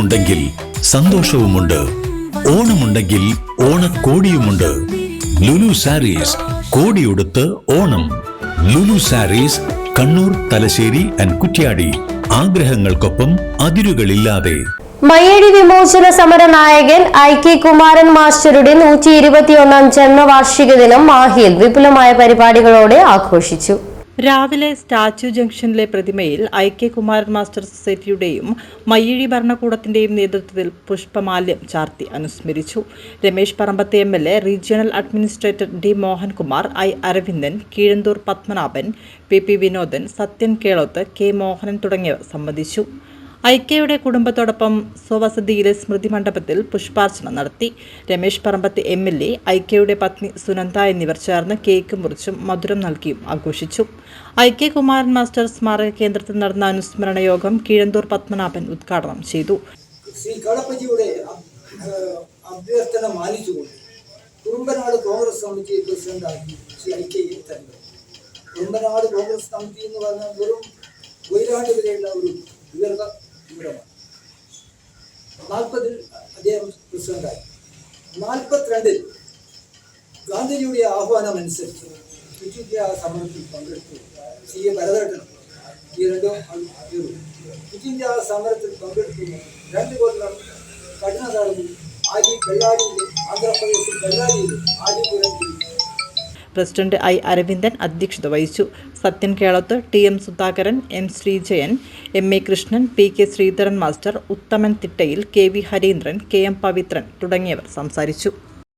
ഓണമുണ്ടെങ്കിൽ സന്തോഷവുമുണ്ട്. ഓണമുണ്ടെങ്കിൽ ഓണക്കോടിയുമുണ്ട്. ലുലു സാരീസ് കോടിയുടുത്ത് ഓണം. ലുലു സാരീസ് കണ്ണൂർ തലശ്ശേരി ആൻഡ് കുറ്റ്യാടി. ആഗ്രഹങ്ങൾക്കൊപ്പം അതിരുകളില്ലാതെ. മയ്യഴി വിമോചന സമര നായകൻ ഐ കെ കുമാരൻ മാസ്റ്ററുടെ നൂറ്റി ഇരുപത്തിയൊന്നാം ജന്മവാർഷിക ദിനം മാഹിയിൽ വിപുലമായ പരിപാടികളോടെ ആഘോഷിച്ചു. രാവിലെ സ്റ്റാച്യു ജംഗ്ഷനിലെ പ്രതിമയിൽ ഐ കെ കുമാരൻ മാസ്റ്റർ സൊസൈറ്റിയുടെയും മയ്യഴി ഭരണകൂടത്തിന്റെയും നേതൃത്വത്തിൽ പുഷ്പമാല്യം ചാർത്തി അനുസ്മരിച്ചു. Ramesh പറമ്പത്തെ M L A regional administrator D Mohankumar I Aravindan Keezhanthoor Padmanabhan P P Vinodan Sathyan Keloth K Mohanan തുടങ്ങിയവർ സംബന്ധിച്ചു. ഐക്യയുടെ കുടുംബത്തോടൊപ്പം സ്വവസതിയിലെ സ്മൃതി മണ്ഡപത്തിൽ പുഷ്പാർച്ചന നടത്തി. Ramesh Parambath M L A ഐക്യയുടെ പത്നി സുനന്ദ എന്നിവർ ചേർന്ന് കേക്ക് മുറിച്ചും മധുരം നൽകിയും ആഘോഷിച്ചു. ഐക്യ കുമാരൻ മാസ്റ്റർ സ്മാരക കേന്ദ്രത്തിൽ നടന്ന അനുസ്മരണ യോഗം കീഴന്തൂർ പത്മനാഭൻ ഉദ്ഘാടനം ചെയ്തു. ശ്രീ കുറുമ്പനാട് കോൺഗ്രസ് കമ്മിറ്റി പ്രസിഡന്റാക്കി ശ്രീ ഐ കെ തന്നെ കുറുമ്പനാട് കോൺഗ്രസ് കമ്മിറ്റി എന്ന് പറഞ്ഞാൽ വെറും വൈരാട്ടുകരെയുള്ള ഒരു ദീർഘ ദൂരമാണ് നാൽപ്പതിൽ അദ്ദേഹം പ്രസിഡന്റായി. നാൽപ്പത്തിരണ്ടിൽ ഗാന്ധിജിയുടെ ആഹ്വാനം അനുസരിച്ച് ക്വിറ്റ് സമരത്തിൽ പങ്കെടുത്തു. സി എ ഭരതേട്ടൻ ഈ രണ്ടും ക്വിറ്റ് ഇന്ത്യ സമരത്തിൽ പങ്കെടുത്തു. രണ്ട് കൊല്ലം കഠിന തടഞ്ഞു ആദ്യ ബെള്ളാരിയിൽ ആന്ധ്രാപ്രദേശിൽ ബെള്ളാരിയിൽ ആദ്യപുരത്തിൽ പ്രസിഡന്റ് ഐ അരവിന്ദൻ അധ്യക്ഷത വഹിച്ചു. Sathyan Kelath T M Sudhakaran M Sreejayan M A Krishnan P K Sreedharan master Uthaman Thittayil K V Harindran K M Pavithran തുടങ്ങിയവർ സംസാരിച്ചു.